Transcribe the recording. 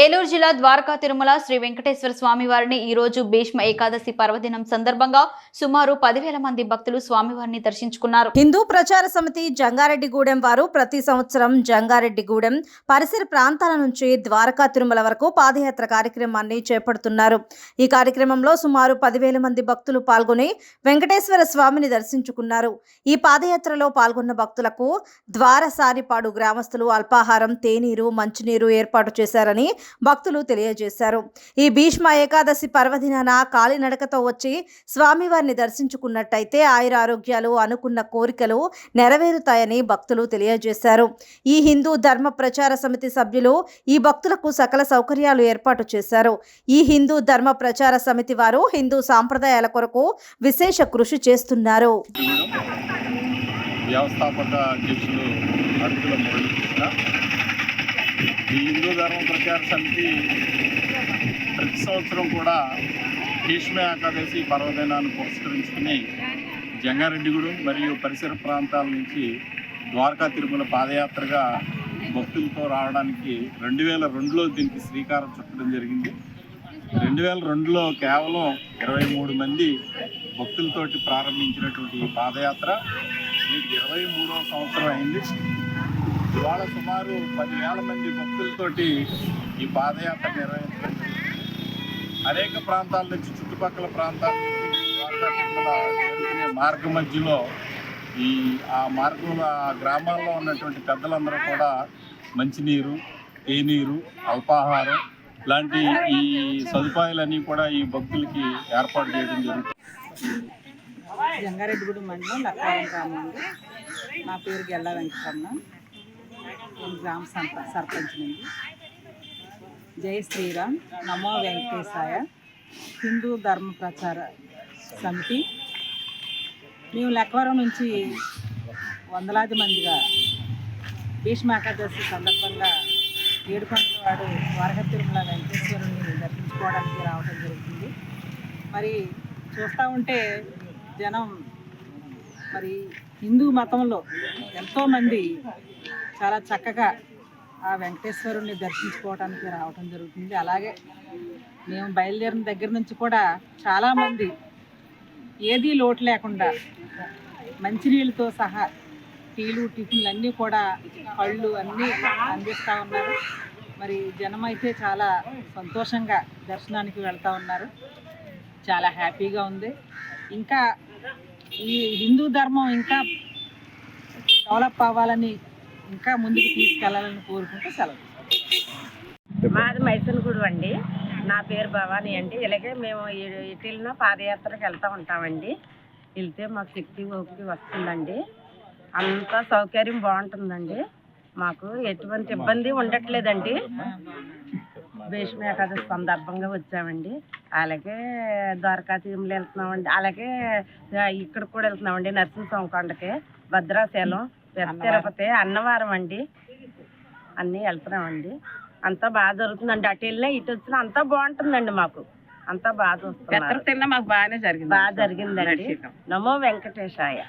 ఏలూరు జిల్లా ద్వారకా తిరుమల శ్రీ వెంకటేశ్వర స్వామి వారిని భీష్మ ఏకాదశి పర్వదినం సందర్భంగా సుమారు పదివేల మంది భక్తులు స్వామివారిని దర్శించుకున్నారు. హిందూ ప్రచార సమితి జంగారెడ్డిగూడెం వారు ప్రతి సంవత్సరం జంగారెడ్డిగూడెం పరిసర ప్రాంతాల నుంచి ద్వారకా తిరుమల వరకు పాదయాత్ర కార్యక్రమాన్ని చేపడుతున్నారు. ఈ కార్యక్రమంలో సుమారు పదివేల మంది భక్తులు పాల్గొని వెంకటేశ్వర స్వామిని దర్శించుకున్నారు. ఈ పాదయాత్రలో పాల్గొన్న భక్తులకు ద్వారసారిపాడు గ్రామస్తులు అల్పాహారం తేనీరు మంచినీరు ఏర్పాటు చేశారని భక్తులు తెలియజేశారు. ఈ భీష్మ ఏకాదశి పర్వదినాన కాలినడకతో వచ్చి స్వామివారిని దర్శించుకున్నట్టయితే ఆయుర ఆరోగ్యాలు అనుకున్న కోరికలు నెరవేరుతాయని భక్తులు తెలియజేశారు. ఈ హిందూ ధర్మ ప్రచార సమితి సభ్యులు ఈ భక్తులకు సకల సౌకర్యాలు ఏర్పాటు చేశారు. ఈ హిందూ ధర్మ ప్రచార సమితి వారు హిందూ సాంప్రదాయాల కొరకు విశేష కృషి చేస్తున్నారు. వ్యవస్థాపక అధ్యక్షులు అడుగుల మురళీకృష్ణ ఈ హిందూ ధర్మ ప్రచార సమితి ప్రతి సంవత్సరం కూడా భీష్మ ఏకాదశి పర్వదినాన్ని పురస్కరించుకుని జంగారెడ్డిగూడెం మరియు పరిసర ప్రాంతాల నుంచి ద్వారకా తిరుమల పాదయాత్రగా భక్తులతో రావడానికి రెండు వేల రెండులో దీనికి శ్రీకారం చుట్టడం జరిగింది. రెండు వేల రెండులో కేవలం ఇరవై మూడు మంది భక్తులతోటి ప్రారంభించినటువంటి ఈ పాదయాత్ర. ఇరవై మూడవ సంవత్సరం అయింది. ఇవాళ సుమారు పదివేల మంది భక్తులతోటి ఈ పాదయాత్ర నిర్వహించడం అనేక ప్రాంతాల నుంచి చుట్టుపక్కల ప్రాంతాల నుంచి మార్గ మధ్యలో ఈ ఆ మార్గంలో ఆ గ్రామాల్లో ఉన్నటువంటి పెద్దలందరూ కూడా మంచినీరు తేనీరు అల్పాహారం లాంటి ఈ సదుపాయాలన్నీ కూడా ఈ భక్తులకి ఏర్పాటు చేయడం జరుగుతుంది. జంగారెడ్డిగూడెం మండలం లక్కారం గ్రామం నా పేరు గెల్లా వెంకటరమణ. నేను గ్రామ సంప సర్పంచ్ నుండి. జై శ్రీరామ్. నమో వెంకటేశాయ. హిందూ ధర్మ ప్రచార సమితి. మేము లెక్కవరం నుంచి వందలాది మందిగా భీష్మ ఏకాదశి సందర్భంగా ఏడుకొండలవాడు ద్వారక తిరుమల వెంకటేశ్వరుని దర్శించుకోవడానికి రావడం జరుగుతుంది. మరి చూస్తూ ఉంటే జనం మరి హిందూ మతంలో ఎంతోమంది చాలా చక్కగా ఆ వెంకటేశ్వరుని దర్శించుకోవడానికి రావటం జరుగుతుంది. అలాగే మేము బయలుదేరిన దగ్గర నుంచి కూడా చాలామంది ఏదీ లోటు లేకుండా మంచినీళ్ళతో సహా టీలు టిఫిన్లు అన్నీ కూడా పళ్ళు అన్నీ అందిస్తూ ఉన్నారు. మరి జనం అయితే చాలా సంతోషంగా దర్శనానికి వెళ్తూ ఉన్నారు. చాలా హ్యాపీగా ఉంది. ఇంకా ఈ హిందూ ధర్మం ఇంకా డెవలప్ అవ్వాలని ఇంకా ముందుకు తీసుకెళ్ళాలని కోరుకుంటూ సెలవు. మాది మైసన్గూడు అండి. నా పేరు భవానీ అండి. ఇలాగే మేము ఎ- పాదయాత్రకు వెళ్తూ ఉంటామండి. వెళ్తే మాకు శక్తి ఓపిక వస్తుందండి. అంతా సౌకర్యం బాగుంటుందండి. మాకు ఎటువంటి ఇబ్బంది ఉండట్లేదండి. భీష్మ ఏకాదశి సందర్భంగా వచ్చామండి. అలాగే ద్వారకా తిరుమల వెళ్తున్నామండి. అలాగే ఇక్కడ కూడా వెళ్తున్నామండి నరసింహస్వామి కొండకి భద్రాచలం. తిరుపతి అన్నవరం అండి. అన్నీ వెళ్తున్నామండి. అంతా బాగా జరుగుతుందండి అటు వెళ్ళినా ఇటు వచ్చినా అంతా బాగుంటుందండి మాకు. అంతా బాగా చూస్తున్నారు. మాకు బాగానే జరిగింది బాగా జరిగిందండి. నమో వెంకటేశాయ.